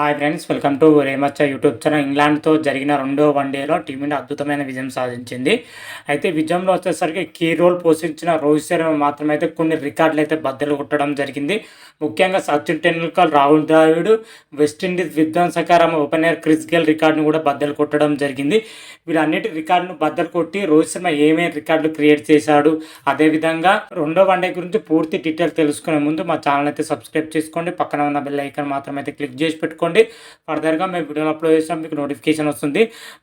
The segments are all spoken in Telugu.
హాయ్ ఫ్రెండ్స్ వెల్కమ్ టు రేమచ్చ యూట్యూబ్ ఛానల్ ఇంగ్లాండ్తో జరిగిన రెండో వన్డేలో టీమిండియా అద్భుతమైన విజయం సాధించింది. అయితే విజయంలో వచ్చేసరికి కీ రోల్ పోషించిన రోహిత్ శర్మ మాత్రమే అయితే కొన్ని రికార్డులు అయితే బద్దలు కొట్టడం జరిగింది. ముఖ్యంగా సచిన్ టెండూల్కర్ రాహుల్ ద్రావిడ్ వెస్టిండీస్ విధ్వంసకరం ఓపెనర్ క్రిస్ గేల్ రికార్డును కూడా బద్దలు కొట్టడం జరిగింది. వీరన్నిటి రికార్డును బద్దలు కొట్టి రోహిత్ శర్మ ఏమేమి రికార్డులు క్రియేట్ చేశాడు అదేవిధంగా రెండో వన్డే గురించి పూర్తి డీటెయిల్ తెలుసుకునే ముందు మా ఛానల్ అయితే సబ్స్క్రైబ్ చేసుకోండి. పక్కన ఉన్న బెల్ ఐకాన్ మాత్రమే అయితే క్లిక్ చేసి పెట్టుకోండి. ఫర్దర్గా మేము వీడియోలు అప్లోడ్ చేసాం మీకు నోటిఫికేషన్ వస్తుంది.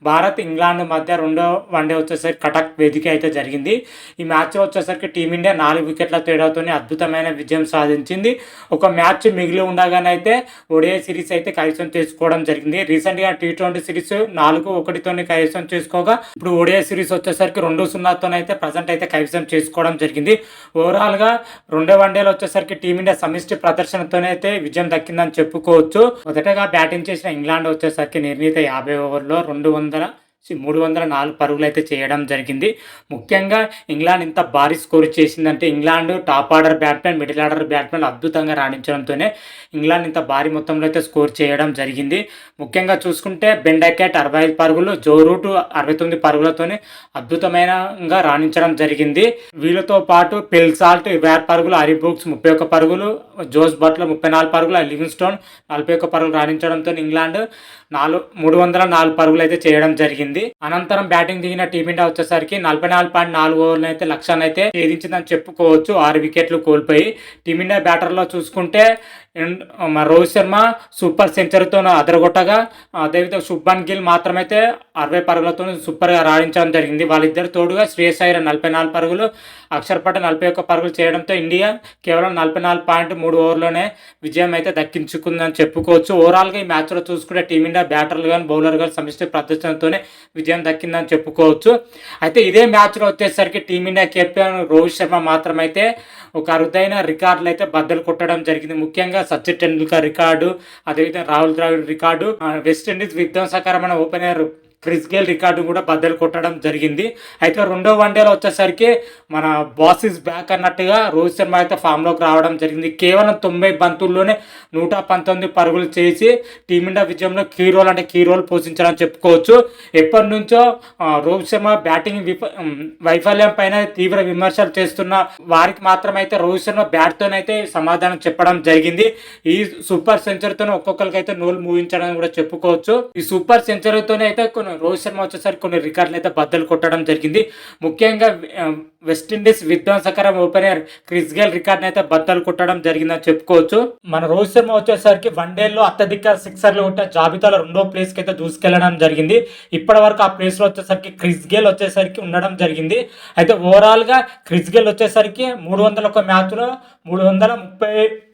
భారత్ ఇంగ్లాండ్ మధ్య రెండో వన్డే వచ్చేసరికి కటక్ వేదిక అయితే జరిగింది. ఈ మ్యాచ్లో వచ్చేసరికి టీమిండియా నాలుగు వికెట్ల తేడాతోనే అద్భుతమైన విజయం సాధించింది. ఒక మ్యాచ్ మిగిలి ఉండగానే అయితే ఒడిఐ సిరీస్ అయితే కైవసం చేసుకోవడం జరిగింది. రీసెంట్గా టీ ట్వంటీ సిరీస్ నాలుగు ఒకటితోనే కైవసం చేసుకోగా ఇప్పుడు ఒడిఐ సిరీస్ వచ్చేసరికి రెండు సున్నాతోనైతే ప్రజెంట్ అయితే కైవసం చేసుకోవడం జరిగింది. ఓవరాల్గా రెండో వన్డేలో వచ్చేసరికి టీమిండియా సమిష్టి ప్రదర్శనతోనే అయితే విజయం దక్కిందని చెప్పుకోవచ్చు. మొదటగా బ్యాటింగ్ చేసిన ఇంగ్లాండ్ వచ్చేసరికి నిర్ణీత యాభై ఓవర్లో రెండు వందల మూడు వందల నాలుగు పరుగులు అయితే చేయడం జరిగింది. ముఖ్యంగా ఇంగ్లాండ్ ఇంత భారీ స్కోర్ చేసిందంటే England top order batsmen middle order batsmen అద్భుతంగా రాణించడంతోనే ఇంగ్లాండ్ ఇంత భారీ మొత్తంలో అయితే స్కోర్ చేయడం జరిగింది. ముఖ్యంగా చూసుకుంటే బెండకెట్ అరవై ఐదు పరుగులు జో రూట్ అరవై తొమ్మిది పరుగులతోనే అద్భుతమైనగా రాణించడం జరిగింది. వీళ్ళతో పాటు పెల్సాల్ట్ ఇరవై ఆరు పరుగులు హరిబుక్స్ ముప్పై ఒక్క పరుగులు జోస్ బట్లర్ ముప్పై నాలుగు పరుగులు లివింగ్ స్టోన్ నలభై ఒక్క పరుగులు రాణించడంతో ఇంగ్లాండ్ నాలుగు మూడు వందల నాలుగు పరుగులు అయితే చేయడం జరిగింది. అనంతరం బ్యాటింగ్ దిగిన టీమిండియా వచ్చేసరికి నలభై నాలుగు పాయింట్ నాలుగు ఓవర్లు అయితే లక్ష్యాన్ని అయితే ఛేదించిందని చెప్పుకోవచ్చు. ఆరు వికెట్లు కోల్పోయి టీమిండియా బ్యాటర్లో చూసుకుంటే అండ్ మా రోహిత్ శర్మ సూపర్ సెంచరీతో అదరగొట్టగా అదేవిధంగా శుభ్మన్ గిల్ మాత్రమైతే అరవై పరుగులతో సూపర్గా రాణించడం జరిగింది. వాళ్ళిద్దరు తోడుగా శ్రేయస్ అయ్యర్ నలభై నాలుగు పరుగులు అక్షర్ పటేల్ నలభై ఒక్క పరుగులు చేయడంతో ఇండియా కేవలం నలభై నాలుగు పాయింట్ మూడు ఓవర్లోనే విజయం అయితే దక్కించుకుందని చెప్పుకోవచ్చు. ఓవరాల్గా ఈ మ్యాచ్లో చూసుకుంటే టీమిండియా బ్యాటర్లు కానీ బౌలర్ కానీ సమిష్టి ప్రదర్శనతోనే విజయం దక్కిందని చెప్పుకోవచ్చు. అయితే ఇదే మ్యాచ్లో వచ్చేసరికి Team India captain Rohit Sharma మాత్రమైతే ఒక అరుదైన రికార్డులు అయితే బద్దలు కొట్టడం జరిగింది. ముఖ్యంగా సచిన్ టెండూల్కర్ రికార్డు అదేవిధంగా Rahul Dravid record West Indies విధ్వంసకరమైన opener Chris Gayle record కూడా బద్దలు కొట్టడం జరిగింది. అయితే రెండో వన్డేలో వచ్చేసరికి మన బాసిస్ బ్యాక్ అన్నట్టుగా రోహిత్ శర్మ అయితే ఫామ్లోకి రావడం జరిగింది. కేవలం తొంభై బంతుల్లోనే నూట పంతొమ్మిది పరుగులు చేసి టీమిండియా విజయంలో కీ రోల్ అంటే కీ రోల్ పోషించడం చెప్పుకోవచ్చు. ఎప్పటి నుంచో రోహిత్ శర్మ బ్యాటింగ్ విఫ వైఫల్యం పైన తీవ్ర విమర్శలు చేస్తున్న వారికి మాత్రమైతే రోహిత్ శర్మ బ్యాట్తోనైతే సమాధానం చెప్పడం జరిగింది. ఈ సూపర్ సెంచరీతో ఒక్కొక్కరికి అయితే నోలు మూవించడం కూడా చెప్పుకోవచ్చు. ఈ సూపర్ సెంచరీతోనే అయితే కొన్ని రోహిత్ శర్మ వచ్చేసరికి కొన్ని రికార్డులు అయితే బద్దలు కొట్టడం జరిగింది. ముఖ్యంగా వెస్టిండీస్ విధ్వంసకరం ఓపెనర్ క్రిస్ గేల్ రికార్డ్ అయితే బద్దలు కొట్టడం జరిగిందని చెప్పుకోవచ్చు. మన రోహిత్ శర్మ వచ్చేసరికి వన్డేలో అత్యధిక సిక్సర్లు ఉంటే జాబితాలో రెండో ప్లేస్కి అయితే దూసుకెళ్ళడం జరిగింది. ఇప్పటి వరకు ఆ ప్లేస్లో వచ్చేసరికి క్రిస్ గేల్ వచ్చేసరికి ఉండడం జరిగింది. అయితే ఓవరాల్గా క్రిస్ గేల్ వచ్చేసరికి మూడు వందల ఒక మ్యాచ్లో మూడు వందల ముప్పై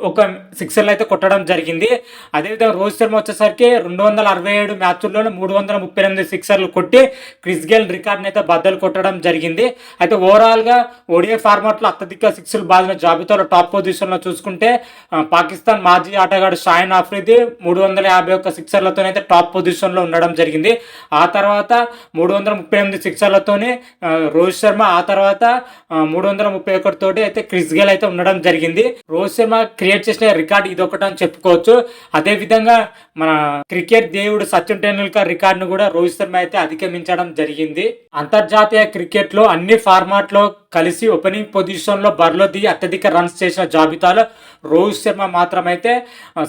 ఒక సిక్సర్లు అయితే కొట్టడం జరిగింది. అదేవిధంగా రోహిత్ శర్మ వచ్చేసరికి రెండు వందల అరవై ఏడు మ్యాచ్ల్లోనే మూడు వందల ముప్పై ఎనిమిది సిక్సర్లు కొట్టి క్రిస్ గేల్ రికార్డ్ని అయితే బద్దలు కొట్టడం జరిగింది. అయితే ఓవరాల్ ఓవరాల్గా ఓడిఐ ఫార్మాట్లో అత్యధిక సిక్స్లు బాధిన జాబితాలో టాప్ పొజిషన్లో చూసుకుంటే పాకిస్తాన్ మాజీ ఆటగాడు షాయిన్ ఆఫ్రిది మూడు వందల యాభై ఒక్క సిక్సర్లతోనైతే టాప్ పొజిషన్లో ఉండడం జరిగింది. ఆ తర్వాత మూడు వందల ముప్పై ఎనిమిది సిక్సర్లతోనే రోహిత్ శర్మ ఆ తర్వాత మూడు వందల ముప్పై ఒకటితోటి అయితే క్రిస్ గేల్ అయితే ఉండడం జరిగింది. రోహిత్ శర్మ క్రియేట్ చేసిన రికార్డ్ ఇది ఒకటి అని చెప్పుకోవచ్చు. అదే విధంగా మన క్రికెట్ దేవుడు సచిన్ టెండూల్కర్ రికార్డును కూడా రోహిత్ శర్మ అయితే అధిగమించడం జరిగింది. అంతర్జాతీయ క్రికెట్లో అన్ని ఫార్మాట్లో కలిసి ఓపెనింగ్ పొజిషన్లో బరిలో దిగి అత్యధిక రన్స్ చేసిన జాబితాలో రోహిత్ శర్మ మాత్రమైతే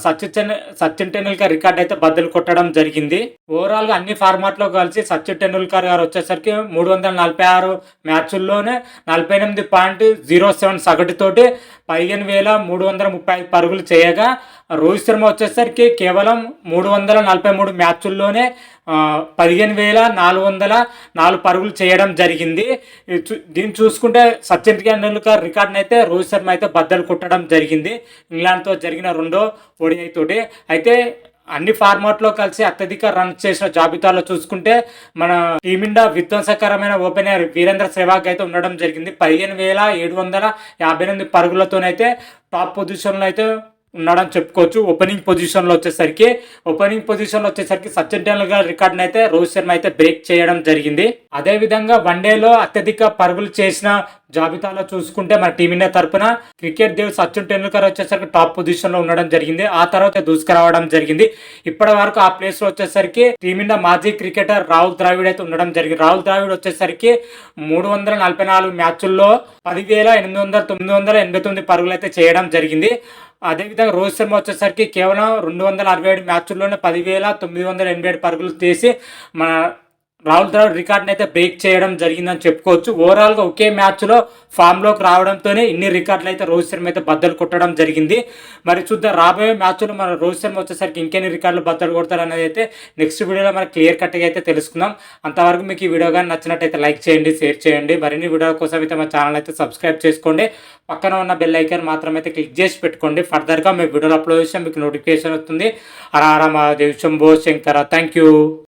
సచిన్ సచిన్ టెండూల్కర్ రికార్డ్ అయితే బద్దలు కొట్టడం జరిగింది. ఓవరాల్గా అన్ని ఫార్మాట్లో కలిసి సచిన్ టెండూల్కర్ గారు వచ్చేసరికి మూడు వందల నలభై ఆరు మ్యాచ్ల్లోనే నలభై ఎనిమిది పాయింట్ జీరో సెవెన్ సగటుతోటి పదిహేను వేల మూడు వందల ముప్పై ఐదు పరుగులు చేయగా రోహిత్ శర్మ వచ్చేసరికి కేవలం మూడు వందల నలభై మూడు మ్యాచ్ల్లోనే పదిహేను వేల నాలుగు వందల నాలుగు పరుగులు చేయడం జరిగింది. దీన్ని చూసుకుంటే సచిన్ టెండూల్కర్ రికార్డ్ని అయితే రోహిత్ శర్మ అయితే బద్దలు కొట్టడం జరిగింది. ఇంగ్లాండ్తో జరిగిన రెండో ఓడిఐ తోటి అయితే అన్ని ఫార్మాట్లో కలిసి అత్యధిక రన్స్ చేసిన జాబితాలో చూసుకుంటే మన టీమిండియా విధ్వంసకరమైన ఓపెనర్ వీరేంద్ర సెహ్వాగ్ అయితే ఉండడం జరిగింది. పదిహేను వేల ఏడు వందల యాభై ఎనిమిది పరుగులతోనైతే టాప్ పొజిషన్లో అయితే ఉన్నాడని చెప్పుకోవచ్చు. ఓపెనింగ్ పొజిషన్లో వచ్చేసరికి ఓపెనింగ్ పొజిషన్లో వచ్చేసరికి సచిన్ టెండూల్కర్ రికార్డుని అయితే రోహిత్ శర్మ అయితే బ్రేక్ చేయడం జరిగింది. అదేవిధంగా వన్డేలో అత్యధిక పరుగులు చేసిన జాబితాలో చూసుకుంటే మన టీమిండియా తరపున క్రికెట్ దేవుడు సచిన్ టెండూల్కర్ వచ్చేసరికి టాప్ పొజిషన్లో ఉండడం జరిగింది. ఆ తర్వాత దూసుకురావడం జరిగింది. ఇప్పటి వరకు ఆ ప్లేస్లో వచ్చేసరికి టీమిండియా మాజీ క్రికెటర్ రాహుల్ ద్రావిడ్ అయితే ఉండడం జరిగింది. రాహుల్ ద్రావిడ్ వచ్చేసరికి మూడు వందల నలభై నాలుగు మ్యాచ్ల్లో పదివేల ఎనిమిది వందల తొమ్మిది వందల ఎనభై తొమ్మిది పరుగులు అయితే చేయడం జరిగింది. అదేవిధంగా రోహిత్ శర్మ వచ్చేసరికి కేవలం రెండు వందల అరవై ఏడు మ్యాచ్ల్లోనే పదివేల తొమ్మిది వందల ఎనభై ఏడు పరుగులు తీసి మన రాహుల్ ద్రావిడ్ రికార్డ్ని అయితే బ్రేక్ చేయడం జరిగిందని చెప్పుకోవచ్చు. ఓవరాల్గా ఒకే మ్యాచ్లో ఫామ్లోకి రావడంతోనే ఇన్ని రికార్డులు అయితే రోహిత్ శర్మ అయితే బద్దలు కొట్టడం జరిగింది. మరి చూద్దాం రాబోయే మ్యాచ్లో మన రోహిత్ శర్మ వచ్చేసరికి ఇంకెన్ని రికార్డులు బద్దలు కొడతారు అనేది అయితే నెక్స్ట్ వీడియోలో మనం క్లియర్ కట్గా అయితే తెలుసుకుందాం. అంతవరకు మీకు ఈ వీడియో కానీ నచ్చినట్టయితే లైక్ చేయండి షేర్ చేయండి. మరిన్ని వీడియోల కోసం అయితే మా ఛానల్ అయితే సబ్స్క్రైబ్ చేసుకోండి. పక్కన ఉన్న బెల్ ఐకాన్ మాత్రం అయితే క్లిక్ చేసి పెట్టుకోండి. ఫర్దర్గా మేము వీడియోలు అప్లోడ్ చేస్తే మీకు నోటిఫికేషన్ వస్తుంది. Hara Hara Mahadev Shambho Shankara thank you